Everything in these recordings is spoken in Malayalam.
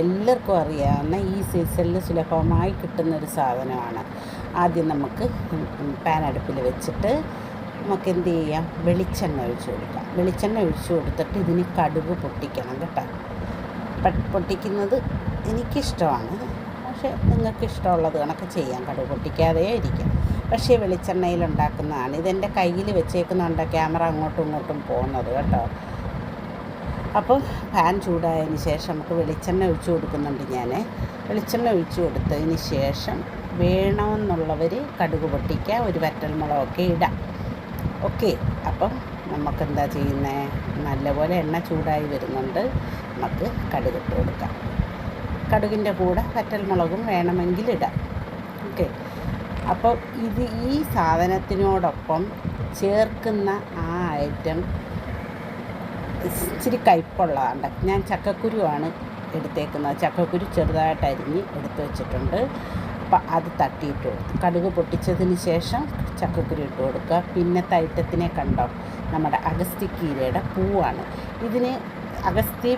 എല്ലാവർക്കും അറിയാവുന്ന ഈ സീസണിൽ സുലഭമായി കിട്ടുന്നൊരു സാധനമാണ്. ആദ്യം നമുക്ക് പാൻ അടുപ്പിൽ വെച്ചിട്ട് നമുക്ക് എന്ത് ചെയ്യാം? വെളിച്ചെണ്ണ ഒഴിച്ചു കൊടുക്കാം. വെളിച്ചെണ്ണ ഒഴിച്ചു കൊടുത്തിട്ട് ഇതിന് കടുക് പൊട്ടിക്കണം കേട്ടോ. പൊട്ടിക്കുന്നത് എനിക്കിഷ്ടമാണ്. പക്ഷേ നിങ്ങൾക്ക് ഇഷ്ടമുള്ളത് കണക്ക് ചെയ്യാം. കടുക് പൊട്ടിക്കാതെ ഇരിക്കാം. പക്ഷേ വെളിച്ചെണ്ണയിൽ ഉണ്ടാക്കുന്നതാണ്. ഇതെന്റെ കയ്യിൽ വെച്ചേക്കുന്നുണ്ട് ക്യാമറ അങ്ങോട്ടും ഇങ്ങോട്ടും പോകുന്നത് കേട്ടോ. അപ്പോൾ പാൻ ചൂടായതിന് ശേഷം നമുക്ക് വെളിച്ചെണ്ണ ഒഴിച്ചു കൊടുക്കുന്നുണ്ട് ഞാൻ. വെളിച്ചെണ്ണ ഒഴിച്ചു കൊടുത്തതിന് ശേഷം വേണമെന്നുള്ളവർ കടുക് പൊട്ടിക്കുക ഒരു വറ്റൽമുളകൊക്കെ ഇടാം ഓക്കെ. അപ്പം നമുക്കെന്താ ചെയ്യുന്നത് നല്ലപോലെ എണ്ണ ചൂടായി വരുന്നുണ്ട്. നമുക്ക് കടുക് ഇട്ട് കൊടുക്കാം. കടുകിന്റെ കൂടെ വറ്റൽമുളകും വേണമെങ്കിൽ ഇടാം. ഓക്കെ. അപ്പോൾ ഇത് ഈ സാധനത്തിനോടൊപ്പം ചേർക്കുന്ന ആ ഐറ്റം ഇച്ചിരി കയ്പുള്ളതാണ്ട്. ഞാൻ ചക്കക്കുരുവാണ് എടുത്തേക്കുന്നത്. ചക്കക്കുരു ചെറുതായിട്ട് അരിഞ്ഞ് എടുത്തു വെച്ചിട്ടുണ്ട്. അപ്പം അത് തട്ടിയിട്ട് കൊടുത്തു കടുക് പൊട്ടിച്ചതിന് ശേഷം ചക്കക്കുരു ഇട്ട് കൊടുക്കുക. പിന്നെ തൈറ്റത്തിനെ കണ്ടോ? നമ്മുടെ അഗസ്തി കീരയുടെ പൂവാണ്. ഇതിന് അഗസ്തി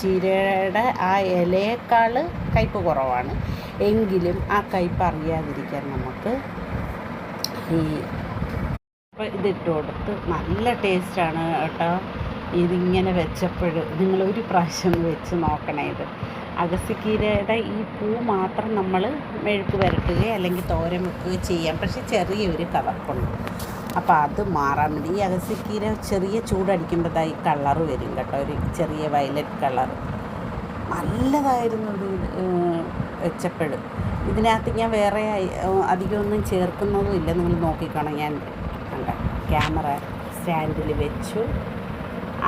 ചീരയുടെ ആ ഇലയേക്കാൾ കയ്പ് കുറവാണ്. എങ്കിലും ആ കയ്പ് അറിയാതിരിക്കാൻ നമുക്ക് ഈ അപ്പോൾ ഇതിട്ട് കൊടുത്ത് നല്ല ടേസ്റ്റാണ് കേട്ടോ. ഇതിങ്ങനെ വെച്ചപ്പോൾ നിങ്ങൾ ഒരു പ്രാവശ്യം വെച്ച് നോക്കണേ ഇത്. അഗസിക്കീരയുടെ ഈ പൂ മാത്രം നമ്മൾ മെഴുക്ക് വരട്ടുകയോ അല്ലെങ്കിൽ തോരൻ വെക്കുകയോ ചെയ്യാം. പക്ഷേ ചെറിയൊരു കവർപ്പുണ്ട് അപ്പോൾ അത് മാറാൻ വേണ്ടി ഈ അഗസിക്കീര ചെറിയ ചൂടടിക്കുമ്പോൾ ഈ കളറ് വരും കേട്ടോ. ഒരു ചെറിയ വയലറ്റ് കളർ നല്ലതായിരുന്നു ഇത് വെച്ചപ്പോഴും ഇതിനകത്ത് ഞാൻ വേറെ അധികമൊന്നും ചേർക്കുന്നതും ഇല്ല. നിങ്ങൾ നോക്കിക്കോണം. ഞാൻ ക്യാമറ സ്റ്റാൻഡിൽ വെച്ചു.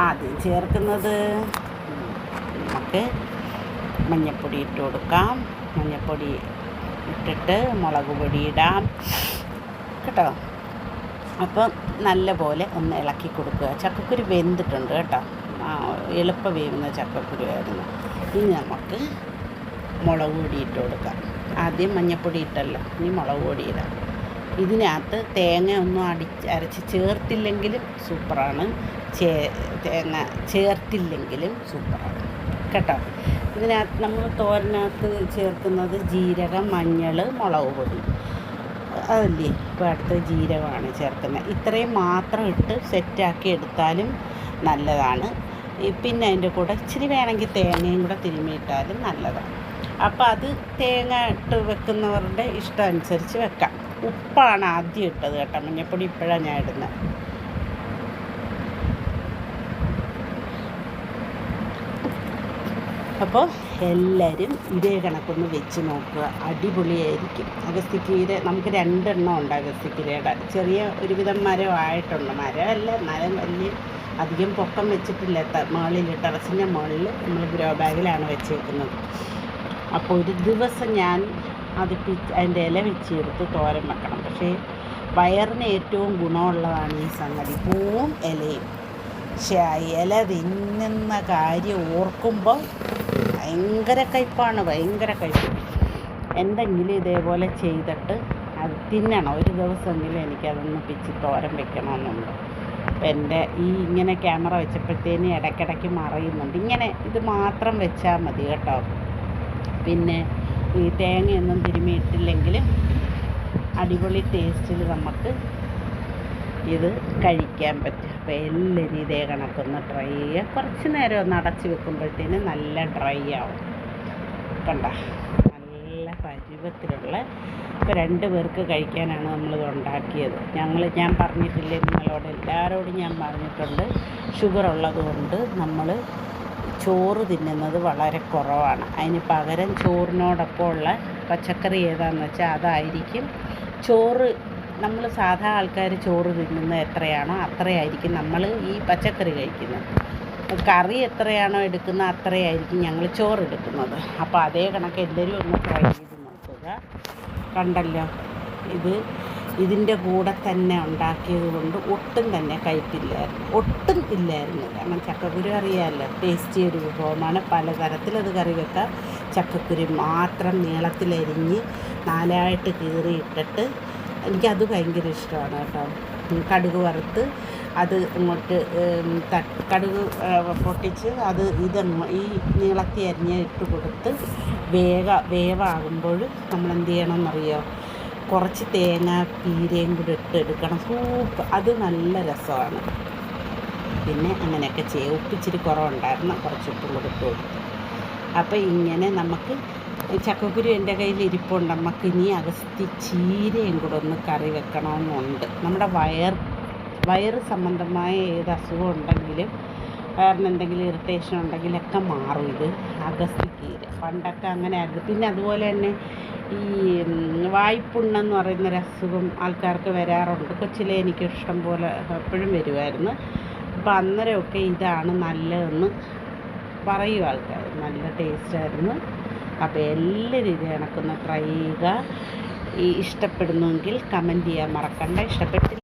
ആദ്യം ചേർക്കുന്നത് നമുക്ക് മഞ്ഞൾപ്പൊടി ഇട്ട് കൊടുക്കാം. മഞ്ഞൾപ്പൊടി ഇട്ടിട്ട് മുളക് പൊടി ഇടാം. കേട്ടോ? അപ്പം നല്ല പോലെ ഒന്ന് ഇളക്കി കൊടുക്കുക. ചക്കക്കുരു വെന്തിട്ടുണ്ട് കേട്ടോ. എളുപ്പം വേവുന്ന ചക്കക്കുരു ആയിരുന്നു. ഇനി നമുക്ക് മുളക് പൊടി ഇട്ട് കൊടുക്കാം. ആദ്യം മഞ്ഞൾപ്പൊടി ഇട്ടല്ലോ. ഇനി മുളക് പൊടി ഇടാം. ഇതിനകത്ത് തേങ്ങ ഒന്നും അടിച്ച് അരച്ച് ചേർത്തില്ലെങ്കിലും സൂപ്പറാണ്. ചേ തേങ്ങ ചേർത്തില്ലെങ്കിലും സൂപ്പറാണ്. കേട്ടോ? ഇതിനകത്ത് നമ്മൾ തോരനകത്ത് ചേർക്കുന്നത് ജീരകം മഞ്ഞൾ മുളക് പൊടി. അതല്ലേ? ഇപ്പോൾ അടുത്ത ജീരകമാണ് ചേർക്കുന്നത്. ഇത്രയും മാത്രം ഇട്ട് സെറ്റാക്കി എടുത്താലും നല്ലതാണ്. പിന്നെ അതിന്റെ കൂടെ ഇച്ചിരി വേണമെങ്കിൽ തേങ്ങയും കൂടെ തിരുമ്മിയിട്ടാലും നല്ലതാണ്. അപ്പോൾ അത് തേങ്ങ ഇട്ട് വെക്കുന്നവരുടെ ഇഷ്ടം അനുസരിച്ച് വെക്കാം. ഉപ്പാണ് ആദ്യം ഇട്ടത് കേട്ടോ. മഞ്ഞൾപ്പൊടി ഇപ്പോഴാണ് ഞാൻ ഇടുന്നത് അപ്പോൾ എല്ലാവരും ഇതേ കണക്കൊന്ന് വെച്ച് നോക്കുക. അടിപൊളിയായിരിക്കും. അഗസ്തിക്കീര നമുക്ക് രണ്ടെണ്ണം ഉണ്ട് അഗസ്തിക്കീരയുടെ ചെറിയ ഒരുവിധം മരമായിട്ടുണ്ട് മരമല്ല മരം വലിയ അധികം പൊക്കം വെച്ചിട്ടില്ല. മുകളിൽ ടെറസിന്റെ മുകളിൽ നമ്മൾ ഗ്രോ ബാഗിലാണ് വെച്ചേക്കുന്നത്. അപ്പോൾ ഒരു ദിവസം ഞാൻ അത് പിച്ച് അതിന്റെ ഇല വെച്ചെടുത്ത് തോരൻ വെക്കണം. പക്ഷേ വയറിന് ഏറ്റവും ഗുണമുള്ളതാണ് ഈ സംഗതി. പൂവും ഇലയും. പക്ഷേ ആ ഇല തിന്നുന്ന കാര്യം ഓർക്കുമ്പോൾ ഭയങ്കര കയ്പാണ് ഭയങ്കര കയ്പ്. എന്തെങ്കിലും ഇതേപോലെ ചെയ്തിട്ട് അത് തിന്നണം. ഒരു ദിവസമെങ്കിലും എനിക്കതൊന്ന് പിച്ച് തോരൻ വെക്കണമെന്നുണ്ട്. അപ്പം എന്റെ ഈ ഇങ്ങനെ ക്യാമറ വെച്ചപ്പോഴത്തേന് ഇടയ്ക്കിടയ്ക്ക് മറയുന്നുണ്ട്. ഇങ്ങനെ ഇത് മാത്രം വെച്ചാൽ മതി കേട്ടോ. പിന്നെ ഈ തേങ്ങയൊന്നും തിരുമിയിട്ടില്ലെങ്കിൽ അടിപൊളി ടേസ്റ്റിൽ നമുക്ക് ഇത് കഴിക്കാൻ പറ്റും. അപ്പോൾ എല്ലാവരും ഇതേ കണക്കൊന്ന് ട്രൈ ചെയ്യുക. കുറച്ച് നേരം ഒന്ന് അടച്ച് വെക്കുമ്പോഴത്തേന് നല്ല ഡ്രൈ ആവും. കണ്ട? നല്ല പരുവത്തിലുള്ള ഇപ്പോൾ രണ്ട് പേർക്ക് കഴിക്കാനാണ് നമ്മളിത് ഉണ്ടാക്കിയത്. ഞങ്ങൾ ഞാൻ പറഞ്ഞിട്ടില്ലേ നിങ്ങളോട് എല്ലാവരോടും ഞാൻ പറഞ്ഞിട്ടുണ്ട്. ഷുഗർ ഉള്ളതുകൊണ്ട് നമ്മൾ ചോറ് തിന്നുന്നത് വളരെ കുറവാണ്. അതിന് പകരം ചോറിനോടൊപ്പം ഉള്ള പച്ചക്കറി ഏതാണെന്ന് വെച്ചാൽ അതായിരിക്കും. ചോറ് നമ്മൾ സാധാ ആൾക്കാർ ചോറ് തിന്നുന്നത് എത്രയാണോ അത്രയായിരിക്കും നമ്മൾ ഈ പച്ചക്കറി കഴിക്കുന്നത്. കറി എത്രയാണോ എടുക്കുന്നത് അത്രയായിരിക്കും ഞങ്ങൾ ചോറ് എടുക്കുന്നത് അപ്പോൾ അതേ കണക്ക് എല്ലാവരും ഒന്ന് ട്രൈ ചെയ്ത് നോക്കുക. കണ്ടല്ലോ? ഇത് ഇതിന്റെ കൂടെ തന്നെ ഉണ്ടാക്കിയത് കൊണ്ട് ഒട്ടും തന്നെ കയ്പില്ലായിരുന്നു ഒട്ടും ഇല്ലായിരുന്നു. കാരണം ചക്കക്കുരു അറിയാമല്ലോ ടേസ്റ്റി ഒരു വിഭവമാണ്. പലതരത്തിലത് കറി വെക്കാം. ചക്കക്കുരു മാത്രം നീളത്തിലരിഞ്ഞ് നാലായിട്ട് കീറിയിട്ടിട്ട് എനിക്കത് ഭയങ്കര ഇഷ്ടമാണ് കേട്ടോ. കടുക് വറുത്ത് അത് ഇങ്ങോട്ട് കടുക് പൊട്ടിച്ച് അത് ഇത് ഈ നീളത്തി അരിഞ്ഞ് ഇട്ട് കൊടുത്ത് വേഗ വേവാകുമ്പോൾ നമ്മൾ എന്ത് ചെയ്യണമെന്നറിയോ? കുറച്ച് തേങ്ങ പീരയും കൂടി ഇട്ട് എടുക്കണം. സൂപ്പ്. അത് നല്ല രസമാണ്. പിന്നെ അങ്ങനെയൊക്കെ ചെയ്യും. ഉപ്പിച്ചിരി കുറവുണ്ടായിരുന്നു. കുറച്ച് ഉപ്പും കൂടി ഇട്ട് കൊടുത്തു. അപ്പോൾ ഇങ്ങനെ നമുക്ക് ചക്കക്കുരു എന്റെ കയ്യിൽ ഇരിപ്പുണ്ട്. നമുക്ക് ഇനി അഗസ്തി ചീരയും കൂടെ ഒന്ന് കറി വെക്കണമെന്നുണ്ട്. നമ്മുടെ വയർ വയറ് സംബന്ധമായ ഏത് അസുഖം ഉണ്ടെങ്കിലും വയറിന് എന്തെങ്കിലും ഇറിറ്റേഷൻ ഉണ്ടെങ്കിലൊക്കെ മാറും ഇത്. അഗസ്തി ചീര. പണ്ടൊക്കെ അങ്ങനെ ആയിരുന്നു. പിന്നെ അതുപോലെ തന്നെ ഈ വായ്പുണ്ണെന്ന് പറയുന്നൊരു അസുഖം ആൾക്കാർക്ക് വരാറുണ്ട്. കൊച്ചിലെ എനിക്ക് ഇഷ്ടം പോലെ എപ്പോഴും വരുമായിരുന്നു അപ്പോൾ അന്നേരമൊക്കെ ഇതാണ് നല്ലതെന്ന് പറയും ആൾക്കാർ നല്ല ടേസ്റ്റായിരുന്നു. അപ്പോൾ എല്ലാ ഇത് കണക്കൊന്ന് ട്രൈ ചെയ്യുക. ഈ ഇഷ്ടപ്പെടുന്നുവെങ്കിൽ കമന്റ് ചെയ്യാൻ മറക്കണ്ട. ഇഷ്ടപ്പെട്ടില്ല